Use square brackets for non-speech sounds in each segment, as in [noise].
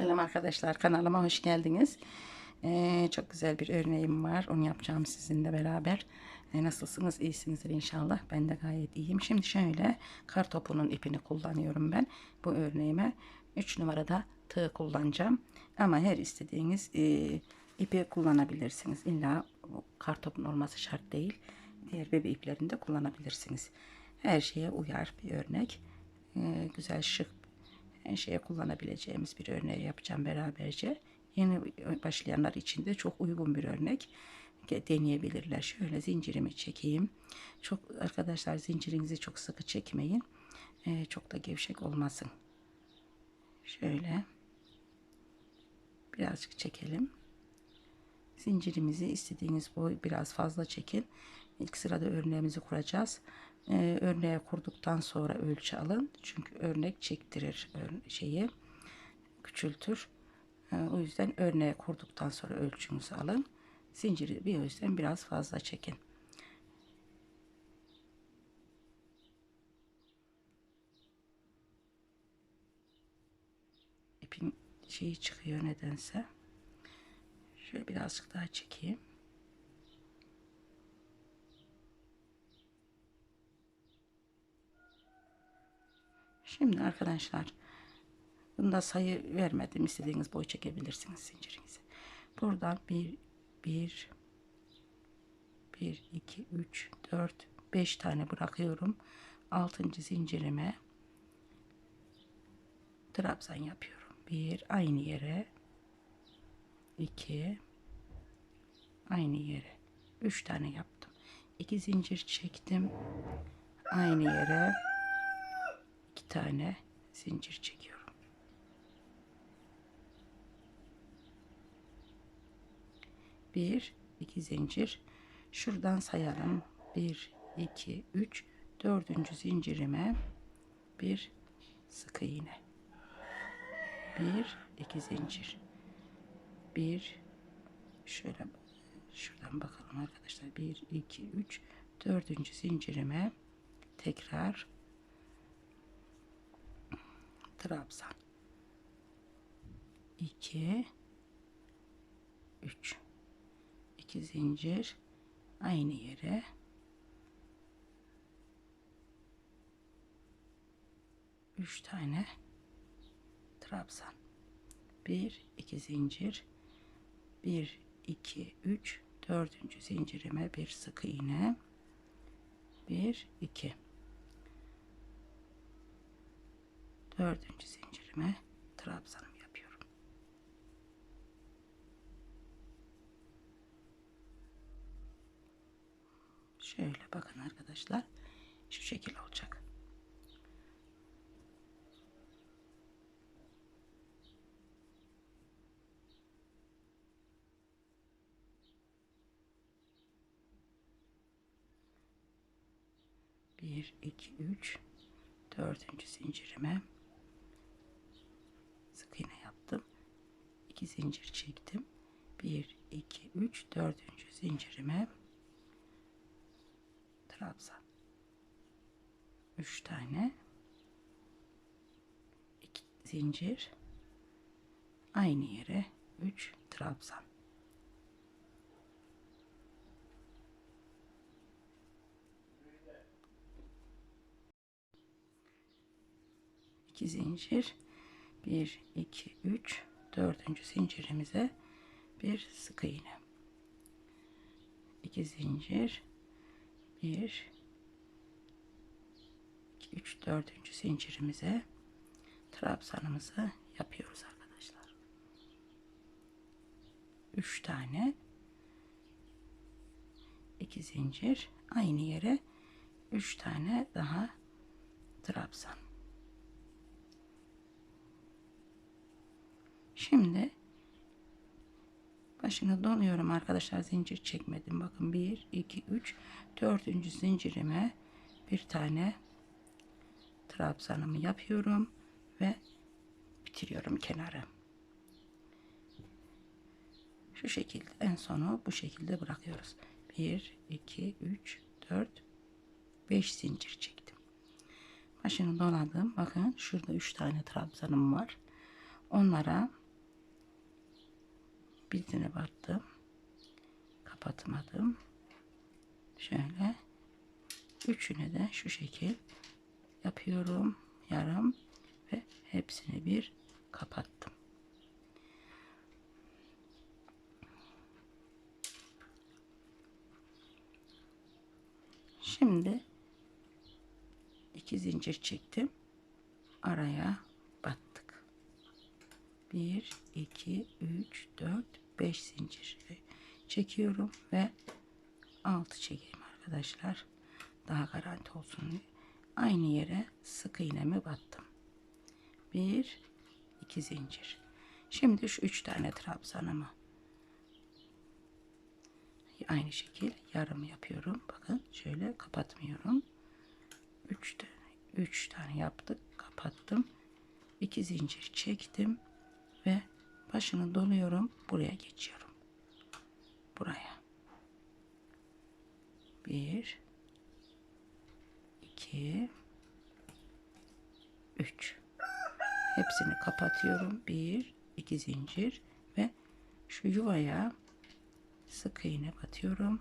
Selam arkadaşlar kanalıma hoş geldiniz. Ee, çok güzel bir örneğim var. Onu yapacağım sizinle beraber. Ee, nasılsınız? İyisinizdir inşallah. Ben de gayet iyiyim. Şimdi şöyle kar topunun ipini kullanıyorum ben. Bu örneğime 3 numarada tığ kullanacağım. Ama her istediğiniz e, ipi kullanabilirsiniz. İlla kar topun olması şart değil. Diğer bebe iplerini de kullanabilirsiniz. Her şeye uyar bir örnek. Ee, güzel şık şeye kullanabileceğimiz bir örneği yapacağım beraberce. Yeni başlayanlar için de çok uygun bir örnek deneyebilirler. Şöyle zincirimi çekeyim. Çok arkadaşlar zincirinizi çok sıkı çekmeyin. Ee, çok da gevşek olmasın. Şöyle birazcık çekelim. Zincirimizi istediğiniz boy biraz fazla çekin. İlk sırada örneğimizi kuracağız. Ee, örneğe kurduktan sonra ölçü alın. Çünkü örnek çektirir şeyi. Küçültür. Ee, o yüzden örneğe kurduktan sonra ölçünüzü alın. Zinciri bir yüzden biraz fazla çekin. İpin şeyi çıkıyor nedense. Şöyle birazcık daha çekeyim. Şimdi arkadaşlar bunda sayı vermedim. İstediğiniz boy çekebilirsiniz zincirinizi. Buradan 1 1 1 2 3 4 5 tane bırakıyorum. 6. zincirime trabzan yapıyorum. 1 aynı yere 2 aynı yere 3 tane yaptım. 2 zincir çektim. Aynı yere tane zincir çekiyorum. Bir, iki zincir. Şuradan sayalım. Bir, iki, üç, dördüncü zincirime bir sık iğne. Bir, iki zincir. Bir, şöyle şuradan bakalım arkadaşlar. Bir, iki, üç, dördüncü zincirime tekrar trabzan 2 3 2 zincir aynı yere. Üç tane trabzan bir iki zincir. Bir iki üç. Dördüncü zincirime bir sık iğne. Bir iki dördüncü zincirime trabzanımı yapıyorum. Şöyle bakın arkadaşlar şu şekil olacak. Bir, iki, üç, dördüncü zincirime sık iğne yaptım. 2 zincir çektim. 1 2 3 4. zincirime trabzan. 3 tane 2 zincir aynı yere 3 trabzan. İki zincir 1 2 3 dördüncü zincirimize bir sık iğne. 2 zincir. 1 2 3 dördüncü zincirimize trabzanımızı yapıyoruz arkadaşlar. 3 tane. 2 zincir. Aynı yere 3 tane daha trabzan Şimdi başını doluyorum arkadaşlar. Zincir çekmedim. Bakın 1, 2, 3, 4. zincirime bir tane trabzanımı yapıyorum ve bitiriyorum kenarı. Şu şekilde en sonu bu şekilde bırakıyoruz. 1, 2, 3, 4, 5 zincir çektim. Başını doladım. Bakın şurada 3 tane trabzanım var. Onlara Birini battım. Kapatmadım. Şöyle. Üçünü de şu şekil yapıyorum. Yarım ve hepsini bir kapattım. Şimdi iki zincir çektim. Araya battık. 1 2 3 4 5 zincir çekiyorum ve 6 çekeyim arkadaşlar. Daha garanti olsun diye. Aynı yere sık iğnemi battım. 1 2 zincir. Şimdi şu 3 tane trabzanımı aynı şekil yarım yapıyorum. Bakın şöyle kapatmıyorum. 3 tane 3 tane yaptık. Kapattım. 2 zincir çektim ve başını doluyorum. Buraya geçiyorum. Buraya. 1 2 3 Hepsini kapatıyorum. 1 2 zincir ve şu yuvaya sık iğne batıyorum.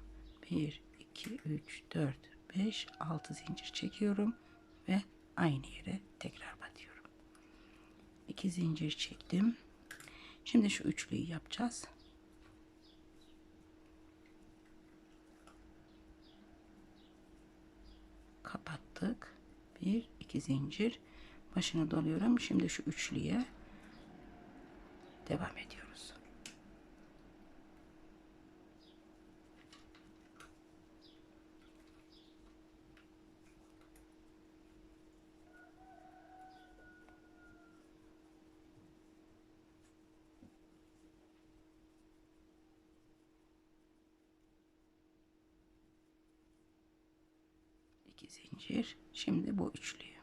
1 2 3 4 5 6 zincir çekiyorum ve aynı yere tekrar batıyorum. 2 zincir çektim. Şimdi şu üçlüyü yapacağız. Kapattık. 1 2 zincir başını doluyorum. Şimdi şu üçlüye devam ediyoruz. iki zincir. Şimdi bu üçlüyü.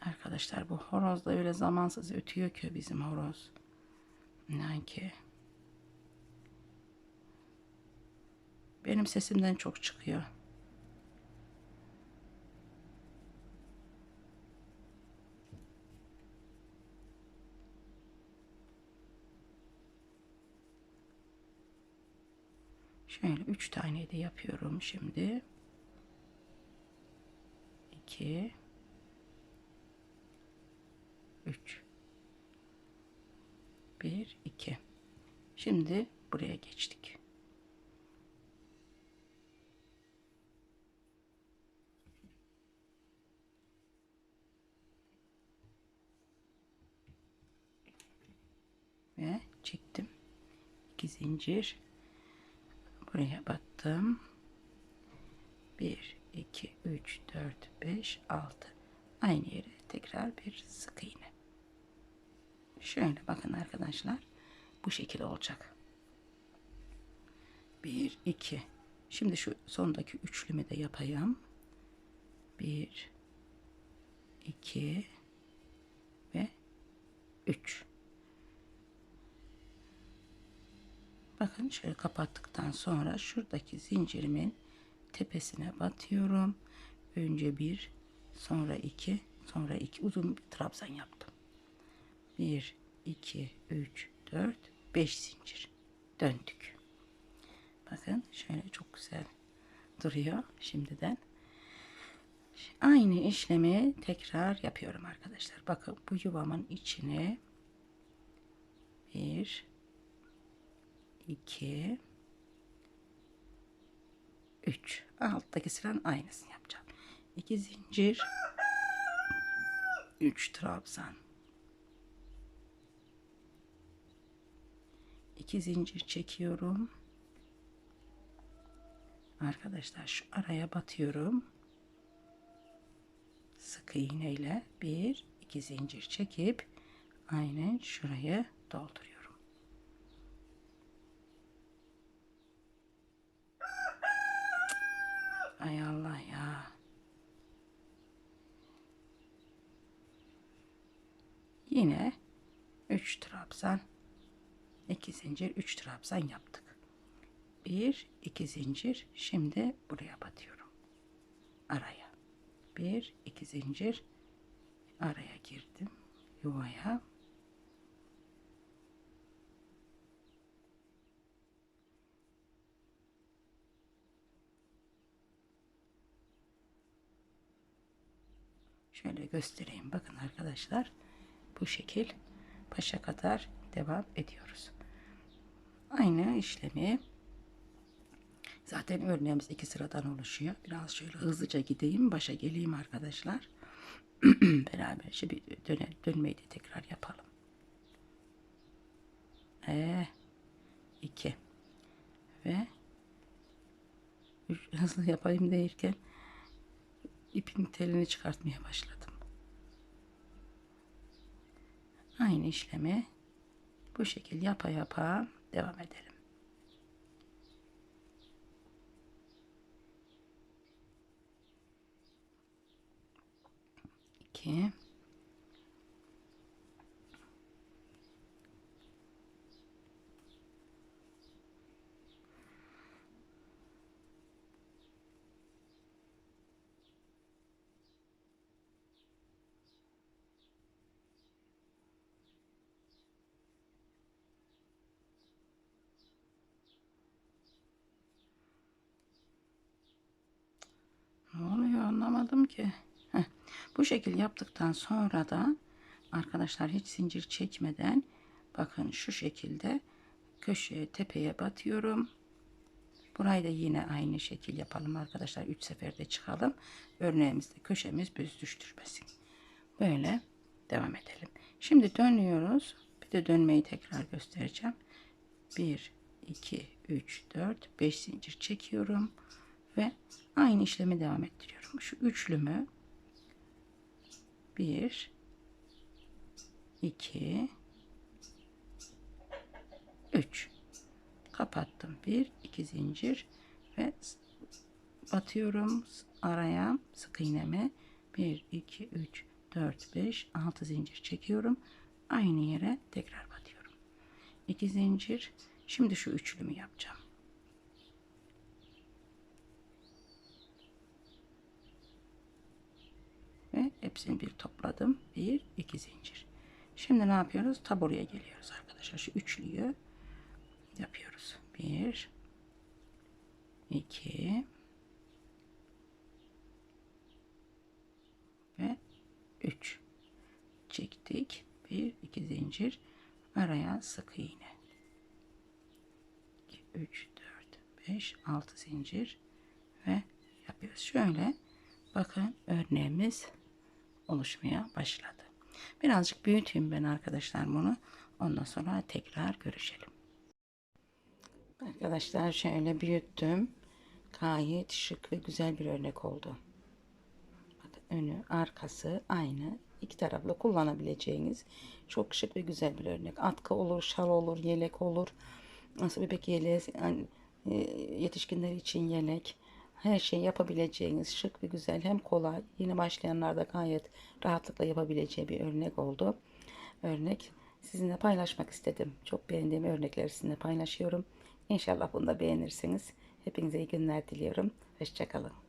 Arkadaşlar bu horoz da öyle zamansız ötüyor ki bizim horoz. İnan ki. Benim sesimden çok çıkıyor. Şöyle üç tane de yapıyorum şimdi. 2 3 1 2 Şimdi buraya geçtik. Ve çektim. 2 zincir buraya battım. 1 2 3 4 5 6 aynı yere tekrar bir sık iğne. Şöyle bakın arkadaşlar. Bu şekil olacak. 1 2 Şimdi şu sondaki üçlümü de yapayım. 1 2 ve 3 Bakın şöyle kapattıktan sonra şuradaki zincirimin tepesine batıyorum. Önce bir, sonra iki, sonra iki uzun bir trabzan yaptım. Bir, iki, üç, dört, beş zincir. Döndük. Bakın şöyle çok güzel duruyor şimdiden. Aynı işlemi tekrar yapıyorum arkadaşlar. Bakın bu yuvamın içine bir, 2 3 alttaki sıranın aynısını yapacağım. 2 zincir. 3 trabzan. 2 zincir çekiyorum. Arkadaşlar şu araya batıyorum. Sık iğneyle bir iki zincir çekip aynen şuraya dolduruyorum Ay Allah ya. Yine 3 trabzan 2 zincir 3 trabzan yaptık. 1 2 zincir şimdi buraya batıyorum. Araya. bir iki zincir araya girdim yuvaya Şöyle göstereyim. Bakın arkadaşlar. Bu şekil başa kadar devam ediyoruz. Aynı işlemi zaten örneğimiz iki sıradan oluşuyor. Biraz şöyle hızlıca gideyim. Başa geleyim arkadaşlar. [clears throat] Beraber şimdi döne, dönmeyi de tekrar yapalım. E, iki ve üç, [laughs] hızlı yapayım derken ipin telini çıkartmaya başladım. Aynı işlemi bu şekil yapa yapa devam edelim. İki. Ne oluyor anlamadım ki. Heh. Bu şekil yaptıktan sonra da arkadaşlar hiç zincir çekmeden bakın şu şekilde köşeye tepeye batıyorum. Burayı da yine aynı şekil yapalım arkadaşlar. 3 seferde çıkalım. Örneğimizde köşemiz düz düştürmesin. Böyle devam edelim. Şimdi dönüyoruz. Bir de dönmeyi tekrar göstereceğim. 1, 2, 3, 4, 5 zincir çekiyorum. Ve aynı işlemi devam ettiriyorum. Şu üçlümü 1, 2, 3 kapattım. 1, 2 zincir ve batıyorum araya sık iğneme 1, 2, 3, 4, 5, 6 zincir çekiyorum. Aynı yere tekrar batıyorum. 2 zincir. Şimdi şu üçlümü yapacağım. Ve hepsini bir topladım. Bir, iki zincir. Şimdi ne yapıyoruz? Taburaya geliyoruz arkadaşlar. Şu üçlüyü yapıyoruz. Bir, iki ve üç. Çektik. Bir, iki zincir. Araya sık iğne. 2, 3, 4, 5, 6 zincir ve yapıyoruz. Şöyle bakın örneğimiz oluşmaya başladı. Birazcık büyüteyim ben arkadaşlar bunu. Ondan sonra tekrar görüşelim. Arkadaşlar şöyle büyüttüm. Gayet şık ve güzel bir örnek oldu. Bakın önü arkası aynı. İki taraflı kullanabileceğiniz çok şık ve güzel bir örnek. Atkı olur, şal olur, yelek olur. Nasıl bebek yeleği, yani, e, yetişkinler için yelek her şey yapabileceğiniz şık ve güzel hem kolay yeni başlayanlarda gayet rahatlıkla yapabileceği bir örnek oldu. Örnek sizinle paylaşmak istedim. Çok beğendiğim örnekleri sizinle paylaşıyorum. İnşallah bunu da beğenirsiniz. Hepinize iyi günler diliyorum. Hoşçakalın.